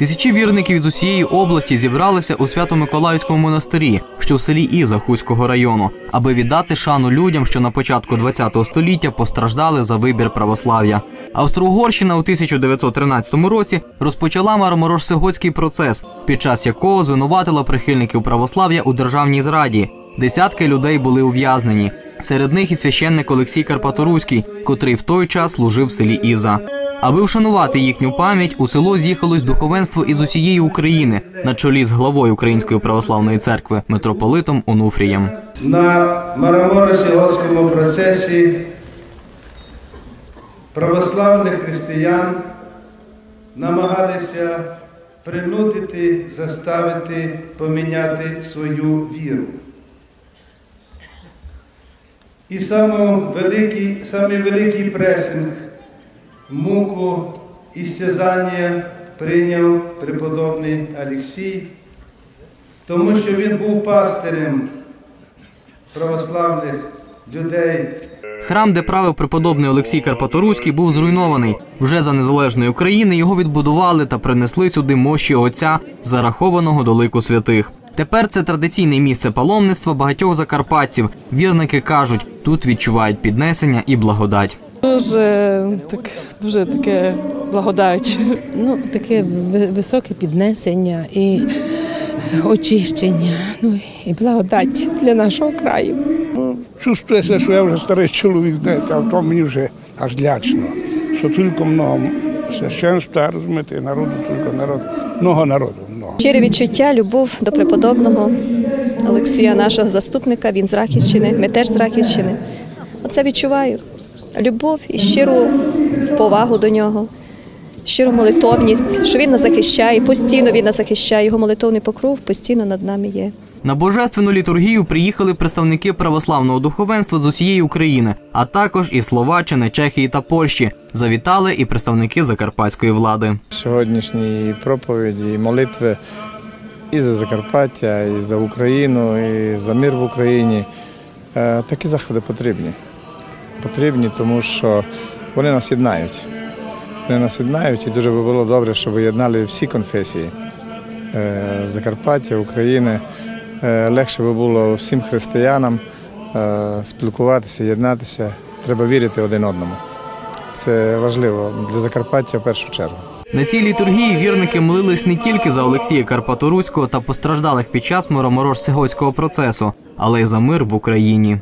Тисячі вірників із усієї області зібралися у Свято-Миколаївському монастирі, що в селі Іза Хуського району, аби віддати шану людям, що на початку ХХ століття постраждали за вибір православ'я. Австро-Угорщина у 1913 році розпочала Марморож-Сигоцький процес, під час якого звинуватила прихильників православ'я у державній зраді. Десятки людей були ув'язнені. Серед них і священник Олексій Карпаторуський, котрий в той час служив в селі Іза. Аби вшанувати їхню пам'ять, у село з'їхалось духовенство із усієї України на чолі з главою Української православної церкви митрополитом Онуфрієм. На Мараморо-Сіготському процесі православних християн намагалися принудити, заставити поміняти свою віру. І самий великий, самий великий пресинг, муку і стязання прийняв преподобний Алексій, тому що він був пастирем православних людей. Храм, де правив преподобний Олексій Карпаторуський, був зруйнований. Вже за незалежної України його відбудували та принесли сюди мощі отця, зарахованого до лику святих. Тепер це традиційне місце паломництва багатьох закарпатців. Вірники кажуть, тут відчувають піднесення і благодать. Дуже так, дуже таке благодать. Ну, таке високе піднесення і очищення, ну і благодать для нашого краю. Чувствується, що я вже старий чоловік, знаєте, а то мені вже аж лячно. Що тільки много священства, розумієте, народу, тільки народ, много народу, много. Щире відчуття, любов до преподобного Олексія, нашого заступника. Він з Рахівщини, ми теж з Рахівщини. Оце відчуваю. Любов і щиру повагу до нього, щиру молитовність, що він нас захищає, постійно він нас захищає. Його молитовний покров постійно над нами є. На божественну літургію приїхали представники православного духовенства з усієї України, а також із Словаччини, Чехії та Польщі. Завітали і представники закарпатської влади. Сьогоднішні проповіді і молитви і за Закарпаття, і за Україну, і за мир в Україні. Е, Такі заходи потрібні. Потрібні, тому що вони нас єднають. Вони нас єднають, і дуже би було добре, щоб єднали всі конфесії Е, Закарпаття, України. Е, Легше би було всім християнам е, спілкуватися, єднатися. Треба вірити один одному. Це важливо для Закарпаття в першу чергу. На цій літургії вірники молились не тільки за Олексія Карпаторуського та постраждалих під час Мороморож-Сигоцького процесу, але й за мир в Україні.